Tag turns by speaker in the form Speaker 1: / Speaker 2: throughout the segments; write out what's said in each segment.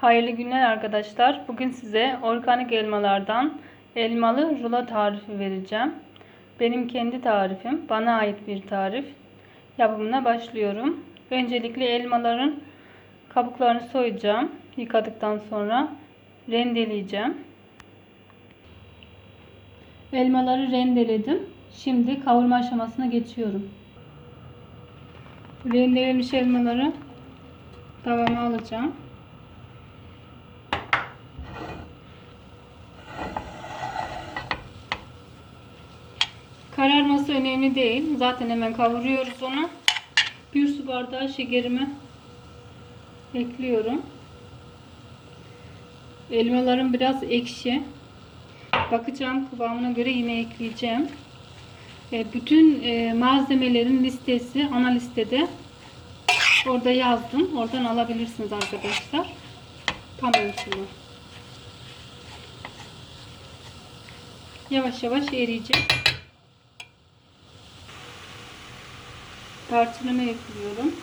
Speaker 1: Hayırlı günler arkadaşlar. Bugün size organik elmalardan elmalı rulo tarifi vereceğim. Benim kendi tarifim. Bana ait bir tarif. Yapımına başlıyorum. Öncelikle elmaların kabuklarını soyacağım. Yıkadıktan sonra rendeleyeceğim. Elmaları rendeledim. Şimdi kavurma aşamasına geçiyorum. Rendelenmiş elmaları tavama alacağım. Kararması önemli değil. Zaten hemen kavuruyoruz onu. Bir su bardağı şekerimi ekliyorum. Elmalarım biraz ekşi. Bakacağım kıvamına göre yine ekleyeceğim. E, bütün e, malzemelerin listesi ana listede orada yazdım. Oradan alabilirsiniz arkadaşlar. Tam ölçülü. Yavaş yavaş eriyecek. Tarçınımı ekliyorum.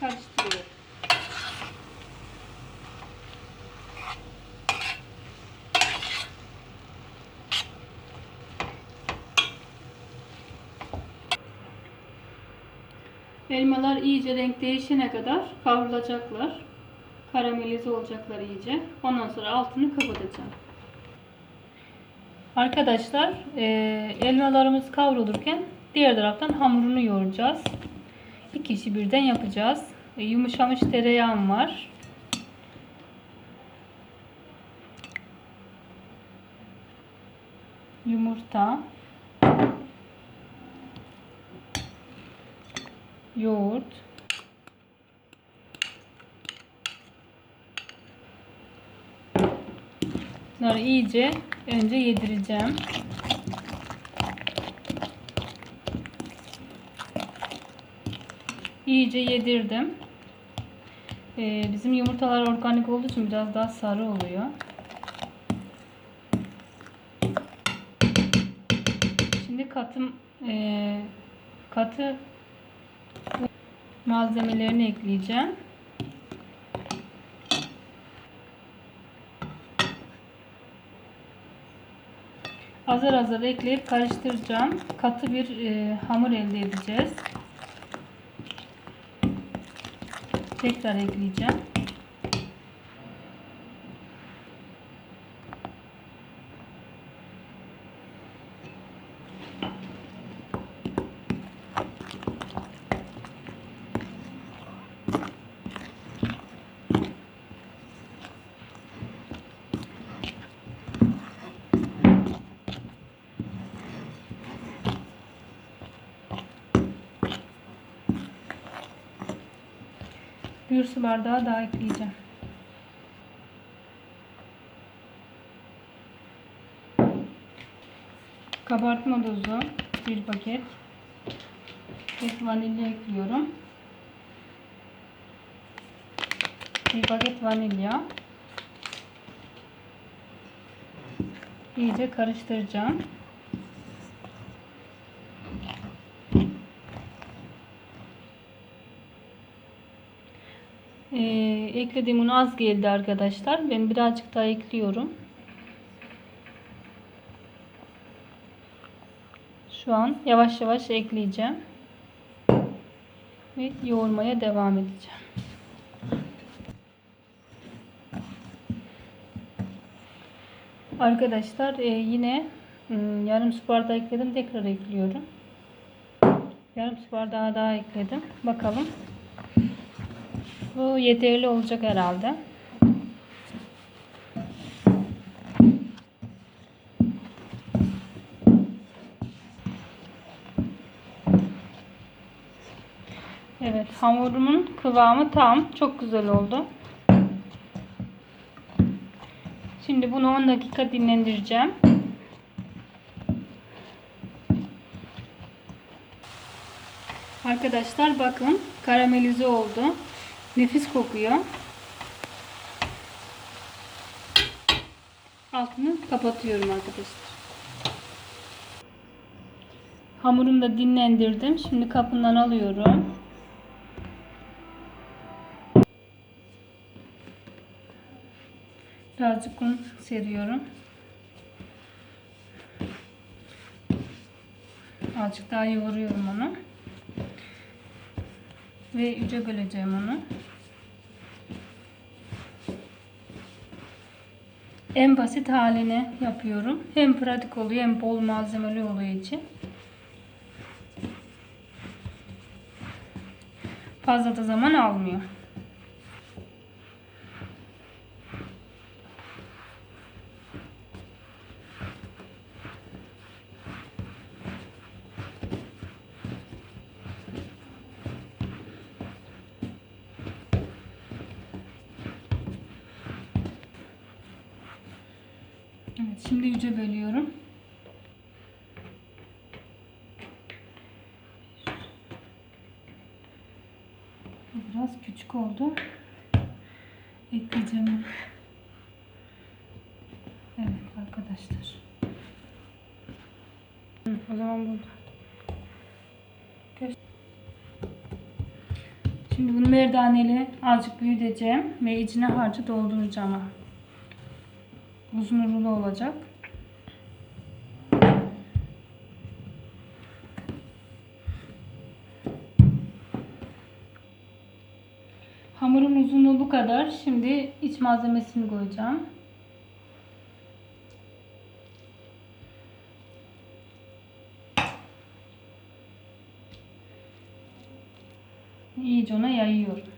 Speaker 1: Karıştırıyorum. Elmalar iyice renk değişene kadar kavrulacaklar. Karamelize olacaklar iyice. Ondan sonra altını kapatacağım. Arkadaşlar e, elmalarımız kavrulurken diğer taraftan hamurunu yoğuracağız. İki işi birden yapacağız. E, yumuşamış tereyağım var. Yumurta. Yoğurt. Bunları iyice önce yedireceğim. İyice yedirdim. Ee, bizim yumurtalar organik olduğu için biraz daha sarı oluyor. Şimdi katım e, katı malzemelerini ekleyeceğim. Azar azar ekleyip karıştıracağım. Katı bir e, hamur elde edeceğiz. Tekrar ekleyeceğim. Bir su bardağı daha ekleyeceğim. Kabartma tozu bir paket. Bir vanilya ekliyorum. Bir paket vanilya. İyice karıştıracağım. Ee, eklediğim un az geldi arkadaşlar. Ben birazcık daha ekliyorum. Şu an yavaş yavaş ekleyeceğim. Ve yoğurmaya devam edeceğim. Arkadaşlar e, yine yarım su bardağı ekledim. Tekrar ekliyorum. Yarım su bardağı daha ekledim. Bakalım. Bu yeterli olacak herhalde. Evet hamurumun kıvamı tam. Çok güzel oldu. Şimdi bunu 10 dakika dinlendireceğim. Arkadaşlar bakın karamelize oldu. Nefis kokuyor. Altını kapatıyorum arkadaşlar. Hamurumu da dinlendirdim. Şimdi kapından alıyorum. Birazcık un seriyorum. Azıcık daha yoğuruyorum onu. Ve üçe böleceğim onu. En basit halini yapıyorum. Hem pratik oluyor hem bol malzemeli oluyor için. Fazla da zaman almıyor. Evet, şimdi yüce bölüyorum. Biraz küçük oldu. Ekleyeceğim. Evet arkadaşlar. Hı, O zaman burada. Şimdi bunu merdaneyle azıcık büyüteceğim ve içine harcı dolduracağım. Uzun rulo olacak. Hamurun uzunluğu bu kadar. Şimdi iç malzemesini koyacağım. İyice ona yayıyorum.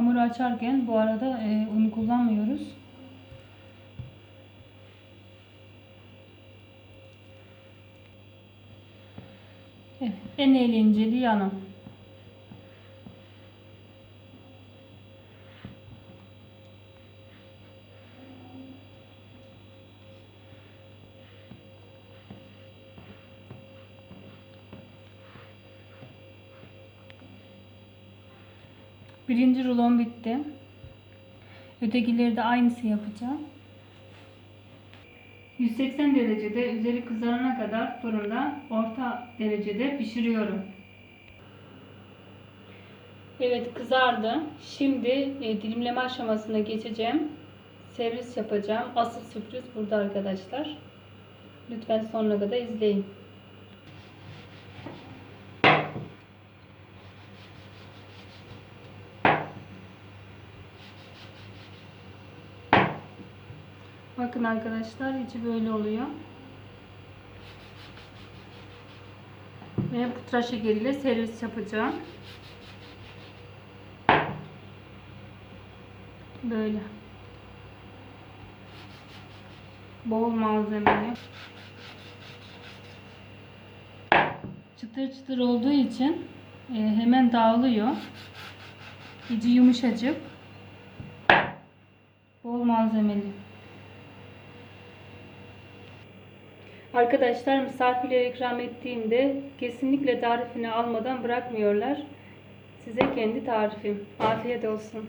Speaker 1: Hamuru açarken bu arada e, unu kullanmıyoruz. Evet, en eğlenceli yanı. Birinci rulon bitti. Ötekileri de aynısı yapacağım. 180 derecede üzeri kızarana kadar fırında orta derecede pişiriyorum. Evet kızardı. Şimdi e, dilimleme aşamasına geçeceğim. Servis yapacağım. Asıl sürpriz burada arkadaşlar. Lütfen sonuna kadar izleyin. Bakın arkadaşlar içi böyle oluyor. Ve putra şekeriyle servis yapacağım. Böyle. Bol malzemeli. Çıtır çıtır olduğu için e, hemen dağılıyor. İçi yumuşacık. Bol malzemeli. Arkadaşlar misafirlere ikram ettiğimde kesinlikle tarifini almadan bırakmıyorlar. Size kendi tarifim. Afiyet olsun.